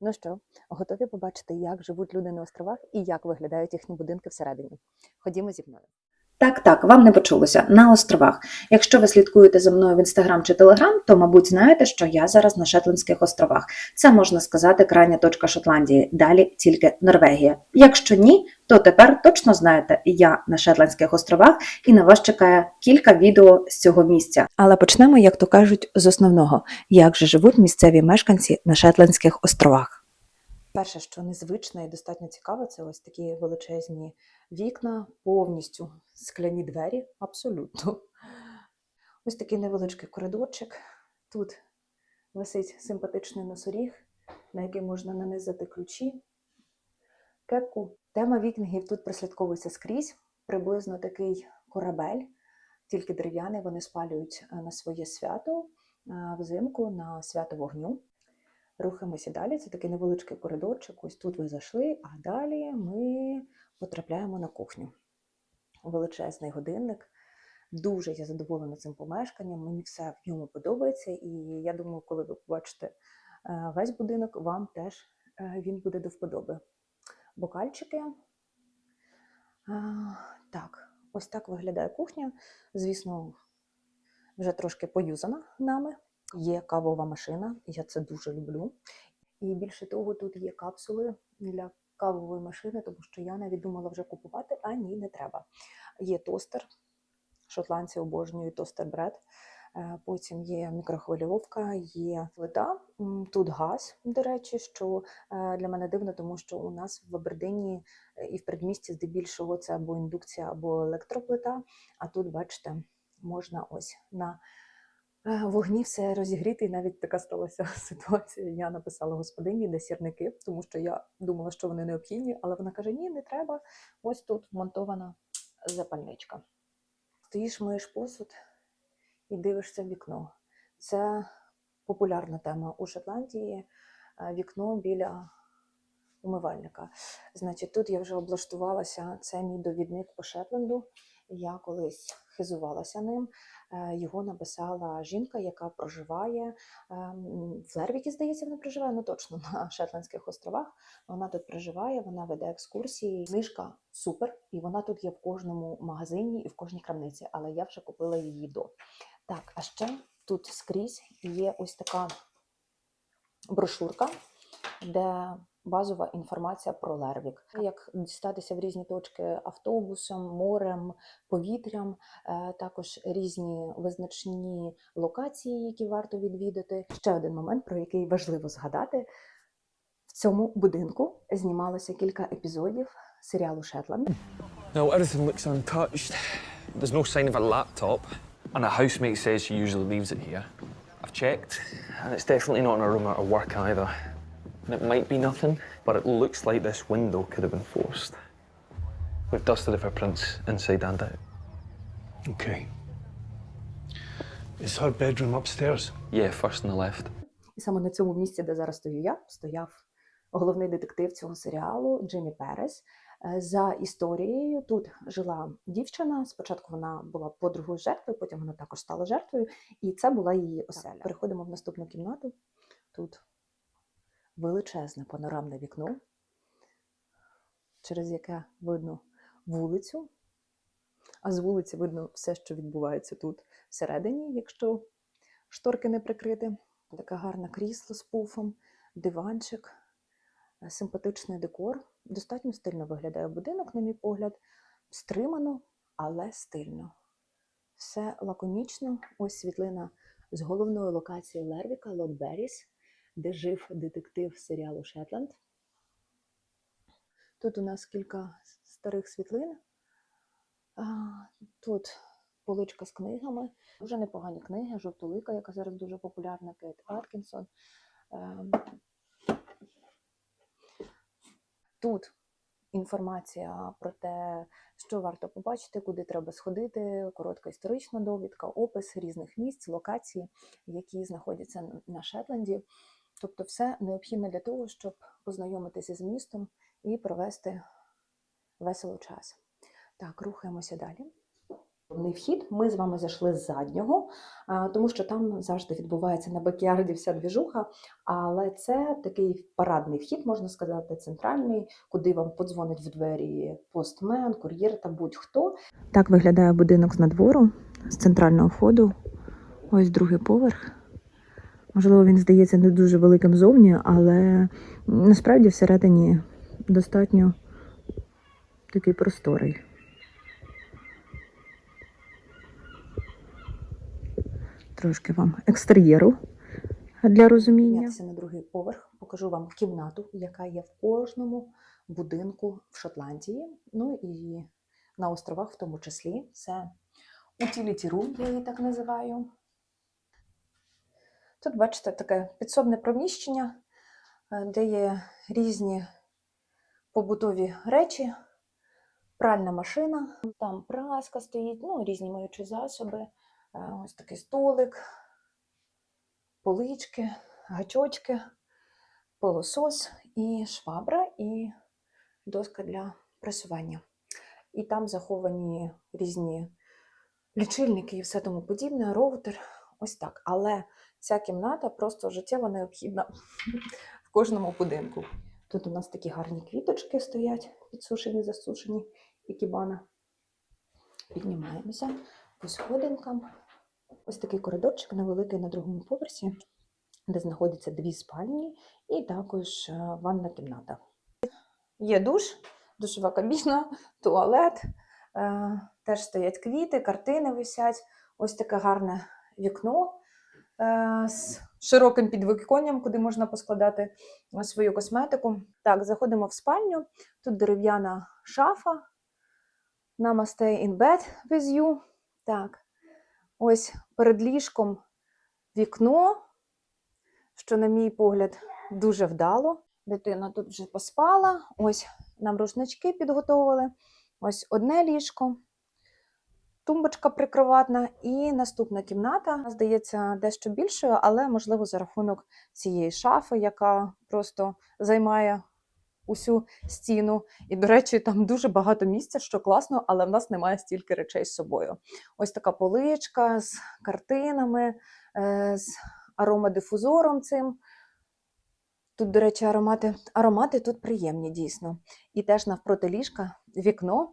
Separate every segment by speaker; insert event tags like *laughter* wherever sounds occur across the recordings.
Speaker 1: Ну що, готові побачити, як живуть люди на островах і як виглядають їхні будинки всередині? Ходімо зі мною.
Speaker 2: Так, так, вам не почулося на островах. Якщо ви слідкуєте за мною в інстаграм чи телеграм, то, мабуть, знаєте, що я зараз на Шетландських островах. Це можна сказати крайня точка Шотландії. Далі тільки Норвегія. Якщо ні, то тепер точно знаєте, я на Шетландських островах, і на вас чекає кілька відео з цього місця.
Speaker 1: Але почнемо, як то кажуть, з основного: як же живуть місцеві мешканці на Шетландських островах. Перше, що незвичне і достатньо цікаве, це ось такі величезні вікна, повністю скляні двері, абсолютно. Ось такий невеличкий коридорчик. Тут висить симпатичний носоріг, на який можна нанизати ключі. Кепку. Тема вікінгів тут прослідковується скрізь. Приблизно такий корабель, тільки дерев'яний, вони спалюють е, на своє свято е, взимку на свято вогню. Рухаємося далі. Це такий невеличкий коридорчик. Ось тут ви зайшли, а далі ми потрапляємо на кухню. Величезний годинник. Дуже я задоволена цим помешканням. Мені все в ньому подобається. І я думаю, коли ви побачите е, весь будинок, вам теж е, він буде до вподоби. Бокальчики. Так, ось так виглядає кухня. Звісно, вже трошки поюзана нами. Є кавова машина, я це дуже люблю. І більше того, тут є капсули для кавової машини, тому що я навіть думала вже купувати, а ні, не треба. Є тостер, шотландці обожнюють тостер бред. Е, Потім є мікрохвильовка, є плита. Тут газ, до речі, що е, для мене дивно, тому що у нас в Абердині е, і в передмісті здебільшого це або індукція, або електроплита. А тут, бачите, можна ось на вогні все розігріти. І навіть така сталася *laughs* ситуація. Я написала господині, де сірники, тому що я думала, що вони необхідні, але вона каже: ні, не треба. Ось тут вмонтована запальничка. Стоїш, миєш посуд і дивишся в вікно. Це популярна тема у Шотландії. Вікно біля умивальника. Значить, тут я вже облаштувалася. Це мій довідник по Шетленду. Я колись хизувалася ним. Е, Його написала жінка, яка проживає ем, в Лервікі, здається, вона проживає, ну точно на *laughs* Шетландських островах. Вона тут проживає, вона веде екскурсії. Книжка супер, і вона тут є в кожному магазині і в кожній крамниці, але я вже купила її до. Так, а ще тут скрізь є ось така брошурка, де базова інформація про Лервік. Як дістатися в різні точки автобусом, морем, повітрям, е, також різні визначні локації, які варто відвідати. Ще один момент, про який важливо згадати. В цьому будинку знімалося кілька епізодів серіалу Шетланд.
Speaker 3: No, everything looks untouched. There's no sign of a laptop. And a housemate says she usually leaves it here. I've checked, and it's definitely not in a room at her work either. And it might be nothing, but it looks like this window could have been forced. We've dusted the footprints inside and out.
Speaker 4: Okay. Is her bedroom upstairs?
Speaker 3: Yeah, first on the left.
Speaker 1: І саме на цьому місці, де зараз стою я, стояв головний детектив цього серіалу Джиммі Перес. Е, За історією тут жила дівчина. Спочатку вона була подругою жертви, потім вона також стала жертвою, і це була її оселя. Переходимо в наступну кімнату. Тут величезне панорамне вікно, через яке видно вулицю. А з вулиці видно все, що відбувається тут всередині, якщо шторки не прикрити. Таке гарне крісло з пуфом, диванчик, е, симпатичний декор. Достатньо стильно виглядає будинок, на мій погляд. Стримано, але стильно. Все лаконічно. Ось світлина з головної локації Лервіка Лот Берріс, де жив детектив серіалу Шетланд. Тут у нас кілька старих світлин. Тут поличка з книгами. Дуже непогані книги, жовтолика, яка зараз дуже популярна, Кейт Аткінсон. Ем, Тут інформація про те, що варто побачити, куди треба сходити, коротка історична довідка, опис різних місць, локацій, які знаходяться на Шетленді. Тобто, все необхідне для того, щоб познайомитися з містом і провести весело час. Так, рухаємося далі. Головний вхід ми з вами зайшли з заднього, тому що там завжди відбувається на бакіарді вся двіжуха. Але це такий парадний вхід, можна сказати, центральний, куди вам подзвонить в двері постмен, кур'єр та будь-хто. Так виглядає будинок з надвору, з центрального входу. Ось другий поверх. Можливо, він здається не дуже великим зовні, але насправді всередині достатньо такий просторий. Трошки вам екстер'єру для розуміння. Піднятися на другий поверх, покажу вам кімнату, яка є в кожному будинку в Шотландії. Ну і на островах в тому числі. Це utility room, я її так називаю. Тут, бачите, таке підсобне приміщення, е, де є різні побутові речі, пральна машина, там праска стоїть, ну, різні миючі засоби, е, ось такий столик, полички, гачочки, пилосос і швабра, і доска для пресування. І там заховані різні лічильники і все тому подібне, роутер. Ось так. Але ця кімната просто життєво необхідна *laughs* в кожному будинку. Тут у нас такі гарні квіточки стоять, підсушені, засушені, і кібана. Піднімаємося по сходинкам. Ось такий коридорчик невеликий на другому поверсі, де знаходяться дві спальні і також е, ванна кімната. Є душ, душова кабіна, туалет. Е, Теж стоять квіти, картини висять. Ось таке гарне вікно з широким підвіконням, куди можна поскладати е, свою косметику. Так, заходимо в спальню. Тут дерев'яна шафа. Namaste in bed with you. Так, ось перед ліжком вікно, що, на мій погляд, дуже вдало. Дитина тут вже поспала. Ось нам рушнички підготовили. Ось одне ліжко, тумбочка прикроватна і наступна кімната, здається, дещо більшою, але можливо за рахунок цієї шафи, яка просто займає усю стіну. І, до речі, там дуже багато місця, що класно, але в нас немає стільки речей з собою. Ось така поличка з картинами, е, з аромадифузором цим. Тут, до речі, аромати, аромати тут приємні, дійсно. І теж навпроти ліжка вікно,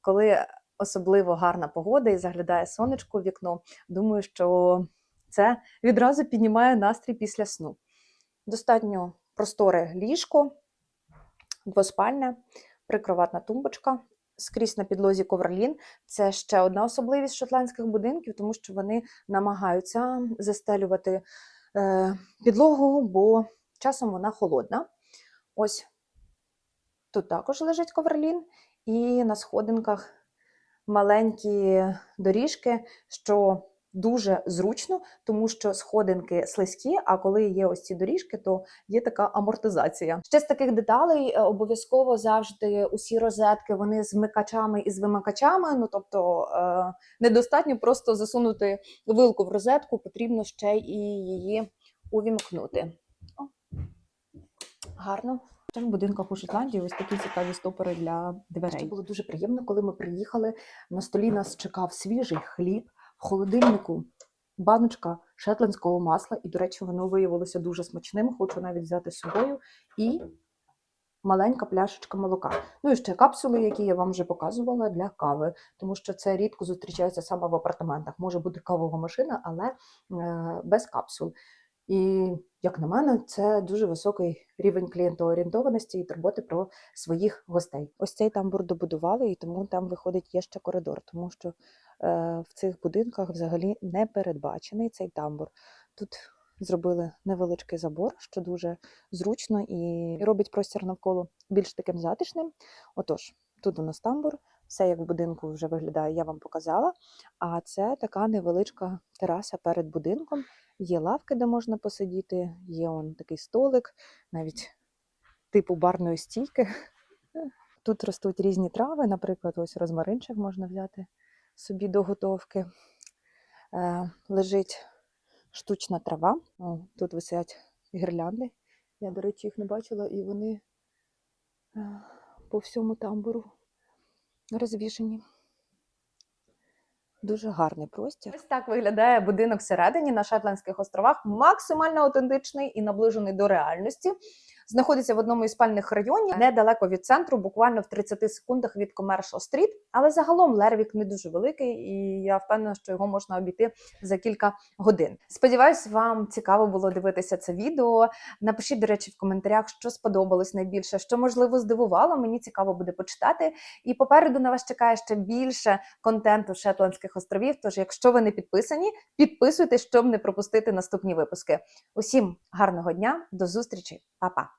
Speaker 1: коли особливо гарна погода і заглядає сонечко в вікно. Думаю, що це відразу піднімає настрій після сну. Достатньо просторе ліжко, двоспальне, прикроватна тумбочка. Скрізь на підлозі ковролін. Це ще одна особливість шотландських будинків, тому що вони намагаються застелювати е, підлогу, бо часом вона холодна. Ось тут також лежить ковролін, і на сходинках маленькі доріжки, що дуже зручно, тому що сходинки слизькі, а коли є ось ці доріжки, то є така амортизація. Ще з таких деталей е, обов'язково завжди усі розетки вони з вмикачами і з вимикачами. Ну тобто е, недостатньо просто засунути вилку в розетку, потрібно ще і її увімкнути. О, гарно. Ще в будинках у Шотландії ось такі цікаві стопори для дверей. Це було дуже приємно, коли ми приїхали. На столі нас чекав свіжий хліб, в холодильнику баночка шетландського масла, і, до речі, воно виявилося дуже смачним. Хочу навіть взяти з собою. І маленька пляшечка молока. Ну і ще капсули, які я вам вже показувала для кави, тому що це рідко зустрічається саме в апартаментах. Може бути кавова машина, але е, без капсул. І, як на мене, це дуже високий рівень клієнтоорієнтованості і турботи про своїх гостей. Ось цей тамбур добудували, і тому там виходить є ще коридор, тому що е, в цих будинках взагалі не передбачений цей тамбур. Тут зробили невеличкий забор, що дуже зручно і робить простір навколо більш таким затишним. Отож, тут у нас тамбур, все як в будинку вже виглядає, я вам показала. А це така невеличка тераса перед будинком. Є лавки, де можна посидіти, є он такий столик, навіть типу барної стійки. *laughs* Тут ростуть різні трави, наприклад, ось розмаринчик можна взяти собі до готовки. Е, лежить штучна трава. О, тут висять гірлянди. Я, до речі, їх не бачила, і вони е, по всьому тамбуру розвішені.
Speaker 5: Дуже гарний простір.
Speaker 1: Ось так виглядає будинок всередині на Шетландських островах, максимально аутентичний і наближений до реальності. Знаходиться в одному із спальних районів, недалеко від центру, буквально в 30 секундах від Commercial Street. Але загалом Лервік не дуже великий, і я впевнена, що його можна обійти за кілька годин. Сподіваюсь, вам цікаво було дивитися це відео. Напишіть, до речі, в коментарях, що сподобалось найбільше, що можливо здивувало. Мені цікаво буде почитати. І попереду на вас чекає ще більше контенту Шетландських островів. Тож, якщо ви не підписані, підписуйтесь, щоб не пропустити наступні випуски. Усім гарного дня, до зустрічі, Па-па!